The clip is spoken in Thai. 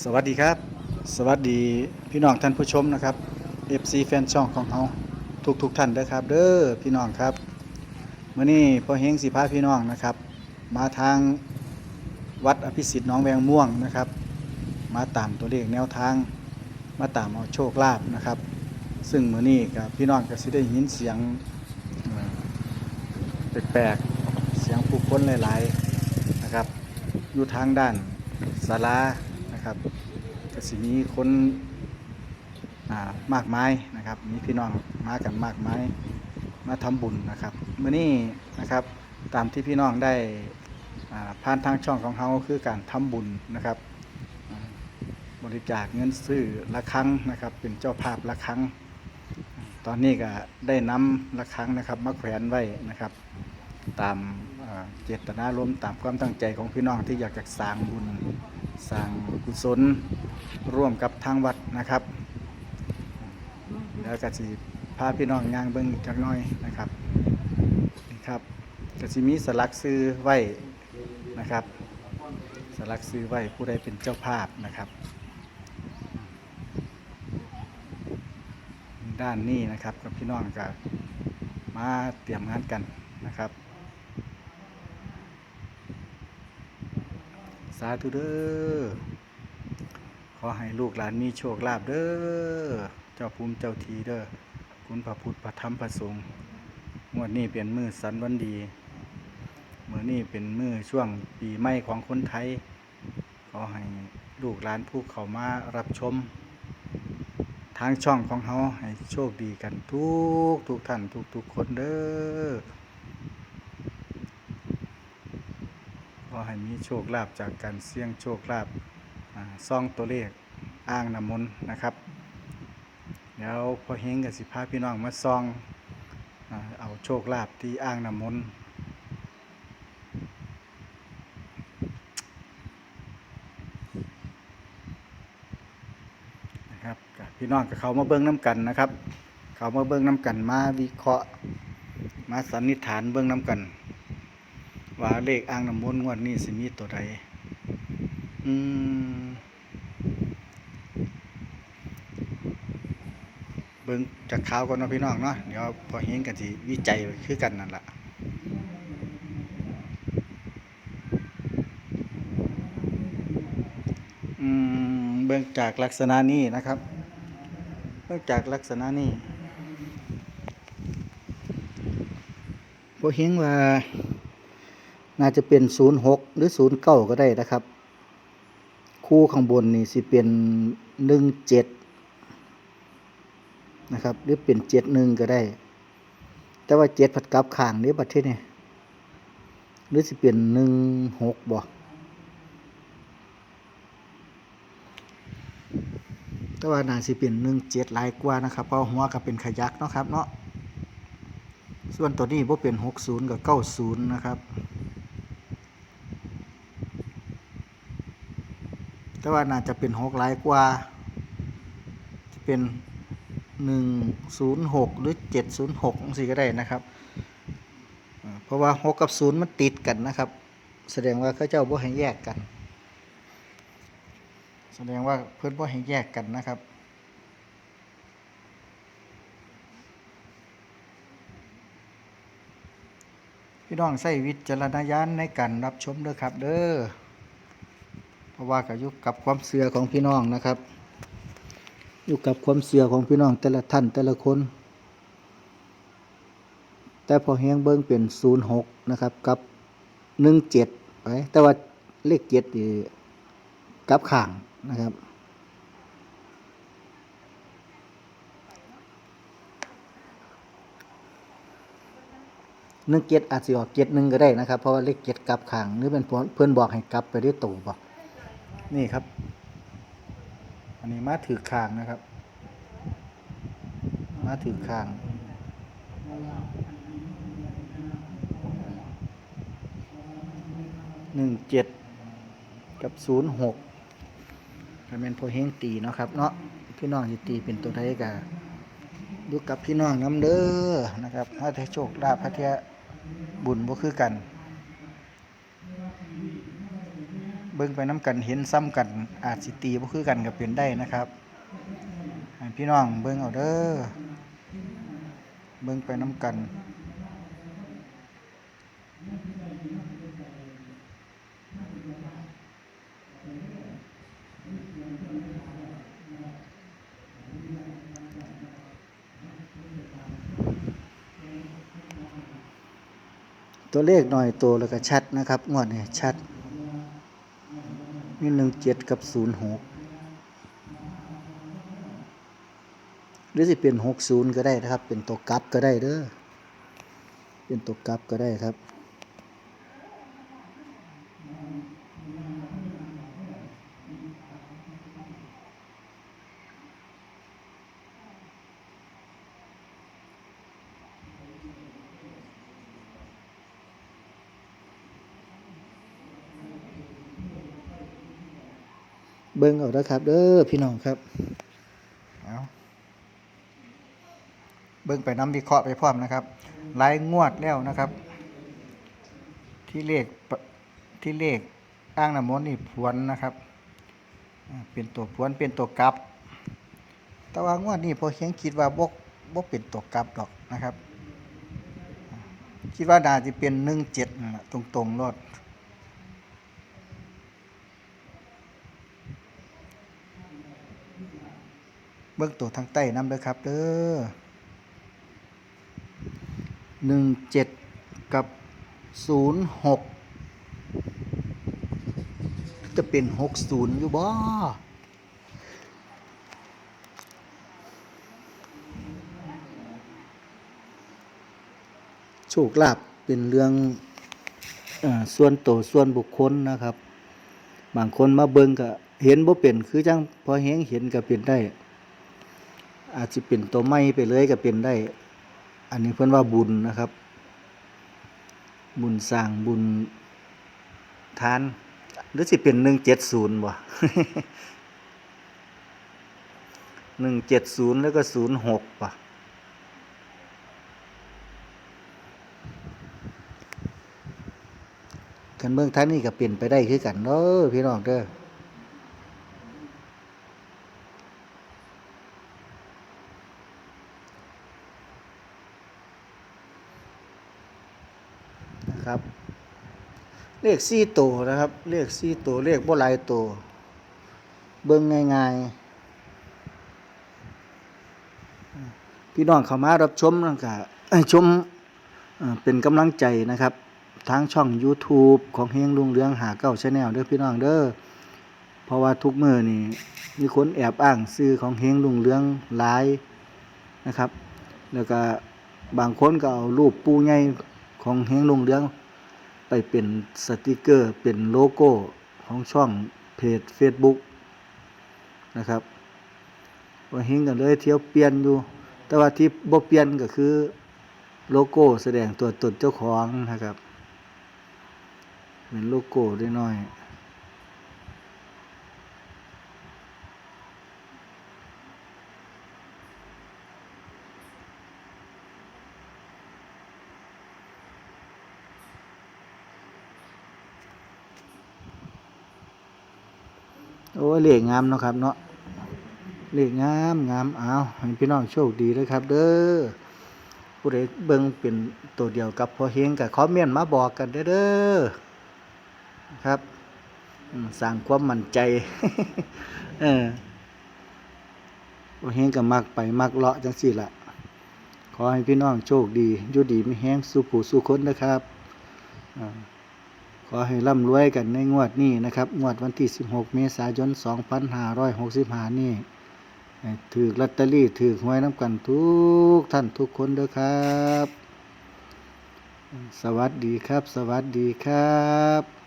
สวัสดีครับ สวัสดีพี่น้องท่านผู้ชมนะครับ FC แฟนช่องของเราทุกทุกท่านเด้อครับ เด้อพี่น้องครับเมื้อนี้พอเฮงสิพาพี่น้องนะครับ มาทางวัดอภิสิทธิ์น้องแวงม่วงนะครับ มาตามตัวเลขแนวทาง มาตามเอาโชคลาภนะครับ ซึ่งเมื้อนี้กับพี่น้องก็สิได้ยินเสียงแปลกๆเสียงผู้คนหลายๆนะครับอยู่ทางด้านศาลา นะครับก็สิมีคนมากมายนะครับมีพี่น้องมากันมากมายมาทำบุญนะครับเมื่อนี้นะครับตามที่พี่น้องได้ผ่านทางช่องของเขาคือการทำบุญนะครับ บริจาคเงินซื้อละครั้งนะครับ เป็นเจ้าภาพละครั้ง ตอนนี้ก็ได้นำละครั้งนะครับมาแขวนไว้นะครับ ตามเจตนารมณ์ตามความตั้งใจของพี่น้องที่อยากจะสร้างบุญสร้างกุศลร่วมกับทางวัดนะครับ แล้วก็สิพาพี่น้องย่างเบิ่งจักน้อยนะครับนี่ครับก็สิมีสลักซื้อไว้นะครับ สลักซื้อไว้ผู้ใดเป็นเจ้าภาพนะครับ ด้านนี้นะครับกับพี่น้องก็มาเตรียมงานกันนะครับ สาธุเด้อ ขอให้ลูกหลานมีโชคลาภเด้อ เจ้าภูมิเจ้าทีเด้อ คุณพระพุทธพระธรรมพระสงฆ์งวดนี้เป็นมือสันวันดีเมื่อนี้เป็นมือช่วงปีใหม่ของคนไทย ขอให้ลูกหลานผู้เข้ามารับชม ทางช่องของเขาให้โชคดีกันทุกทุกท่านทุกทุกคนเด้อ อให้มีโชคลาภจากการเสี่ยงโชคลาภซ่องตัวเลขอ้างน้ำมนต์นะครับเดี๋ยวพอเฮงกับสิพาพี่น้องมาซ่องอเอาโชคลาภที่อ้างน้ำมนต์นะครับพี่น้องกับเขามาเบิ้งน้ำกันนะครับ เขามาเบิ้งน้ำกันมาวิเคราะห์มาสันนิษฐานเบิ้งน้ำกัน ว่าเลขอ่างน้ำมนต์งวดนี้สิมีตัวใดอืมเบิ่งจากข่าวก่อนเนาะพี่น้องเนาะเดี๋ยวพอเห็นกันสิวิจัยคือกันนั่นแหละอืมเบิ่งจากลักษณะนี้นะครับ เบิ่งจากลักษณะนี้พอเห็นว่า น่าจะเป็น 06 หรือ 09 ก็ได้นะครับ คู่ข้างบนนี่สิเป็น 17 นะครับ หรือเป็น 71 ก็ได้ แต่ว่า 7 ผัดกับข้างนี้บัดเทศนี่หรือสิเป็น 16บ่แต่ว่าน่าสิเป็น17หลายกว่านะครับ เพราะหัวก็เป็นขยักเนาะครับเนาะ ส่วนตัวนี้บ่เป็น60กับ90นะครับ แต่ว่าน่าจะเป็นหกหลายกว่า จะเป็นหนึ่งศูนย์หกหรือเจ็ดศูนย์หกสิก็ได้นะครับ เพราะว่าหกกับศูนย์มันติดกันนะครับ แสดงว่าเขาเจ้าบ่ให้แยกกัน แสดงว่าเพื่อนบ่ให้แยกกันนะครับพี่น้องใส่วิจารณญาณในการรับชมเด้อครับ เด้อ ราะว่าก็อยู่กับความเสื่อของพี่น้องนะครับ อยู่กับความเสื่อของพี่น้องแต่ละท่านแต่ละคน แต่พอเฮียงเบิ้งเป็นศูนย์หกนะครับกับหนึ่งเจ็ดไปแต่ว่าเลขเจ็ดกับข่างนะครับหนึ่งเจ็ดอาจจะออกเจ็ดหนึ่งก็ได้นะครับ เพราะว่าเลขเจ็ดกลับข่างหรือเป็นเพื่อนบอกให้กลับไปด้วยตัวบอก นี่ครับ อันนี้มาถือคางนะครับ มาถือคางหนึ่งเจ็ดกับศูนย์หกถ้าเป็นพอเฮงตีเนาะครับเนาะพี่น้องสิตีเป็นตัวใดกะดูกับพี่น้องน้ำเด้อนะครับถ้าได้โชคลาภพระเทยบุญบ่คือกัน เบบิ่งไปน้ำกันเห็นซ้ำกัน อาจสิตีบ่คือกันก็เป็นได้นะครับพี่น้องเบิ่งเอาเด้อเบิ่งไปน้ำกันตัวเลขหน่อยตัวแล้วก็ชัดนะครับงวดนี้ชัด มีหนึ่งเจ็ดกับศูนย์หกหรือสิเป็นหกศูนย์ก็ได้นะครับ เป็นตัวกลับก็ได้เด้อเป็นตัวกลับก็ได้ครับ เบิ่งเอาเด้อครับเด้อพี่น้องครับเอาเบิ่งไปน้ำวิเคราะห์ไปพร้อมนะครับรายงวดแล้วนะครับ ที่เลขที่เลขอ้างน้ำมนต์นี่พวนนะครับเป็นตัวพวนเป็นตัวกลับ แต่ว่างวดนี้พอเฮียงคิดว่าบ่บ่เป็นตัวกลับดอกนะครับ คิดว่าน่าจะเป็นหนึ่งเจ็ดตรงๆรถ บื้งตัวทางใต้น้ำเด้อครับเด้อหนึ่งเจ็ดกับศูนย์หกจะเป็นหกศูนย์อยู่บ่โชคลาภเป็นเรื่องออส่วนตัวส่วนบุคคลนะครับ บางคนมาเบิ่งก็เห็นบ่เป็นคือจังพอเฮงเห็นก็เป็นได้ อาจจะเป็นตัวไม้ไปเลยก็เป็นได้ อันนี้เพื่อนว่าบุญนะครับ บุญสร้างบุญทาน หรือสิเป็นหนึ่งเจ็ดศูนย์บ่หนึ่งเจ็ดศูนย์แล้วก็ศูนย์หกป่ะกันเบื้องท่านนี่ก็เปลี่ยนไปได้คือกันเด้อพี่น้องเด้อ นะครับ เลขสี่ตัวนะครับ เลขสี่ตัวเลขบ่หลายตัวเบิ่งง่ายๆ พี่น้องเข้ามารับชมแล้วก็ชมเอ่อเป็นกำลังใจนะครับทางช่อง YouTube ของเฮงลุงเรืองหาเก้าชาแนลเด้อพี่น้องเด้อเพราะว่าทุกมือนี่มีคนแอบอ้างซื้อของเฮงลุงเรืองหลายนะครับ แล้วก็บางคนก็เอารูปปูใหญ่ของเฮงลุงเรือง ไปเป็นสติกเกอร์ เป็นโลโก้ของช่องเพจ Facebook นะครับว่าเฮงกันเลยเที่ยวเปลี่ยนอยู่ แต่ว่าที่บ่เปลี่ยนก็คือโลโก้แสดงตัวตนเจ้าของนะครับ เป็นโลโก้ได้น้อย โอ้ยเลขงามเนาะครับเนาะเหลขงามงามเอาให้พี่น้องโชคดีเลยครับ เด้อผู้ใดเบิ่งเป็นตัวเดียวกับพอเฮงกับคอมเมนต์มาบอกกันเด้อครับสร้างความมั่นใจ เออพอเฮงก็มักไปมักเลาะจังสี่ละขอให้พี่น้องโชคดีอยู่ดีไม่แห้งสู้ผู้สู้คนนะครับอ่า ขอให้ร่ำรวยกันในงวดนี้นะครับ งวดวันที่ 16 เมษายน 2565 นี่ถือลอตเตอรี่ถือหวยน้ำกันทุกท่านทุกคนเด้อครับ สวัสดีครับ สวัสดีครับ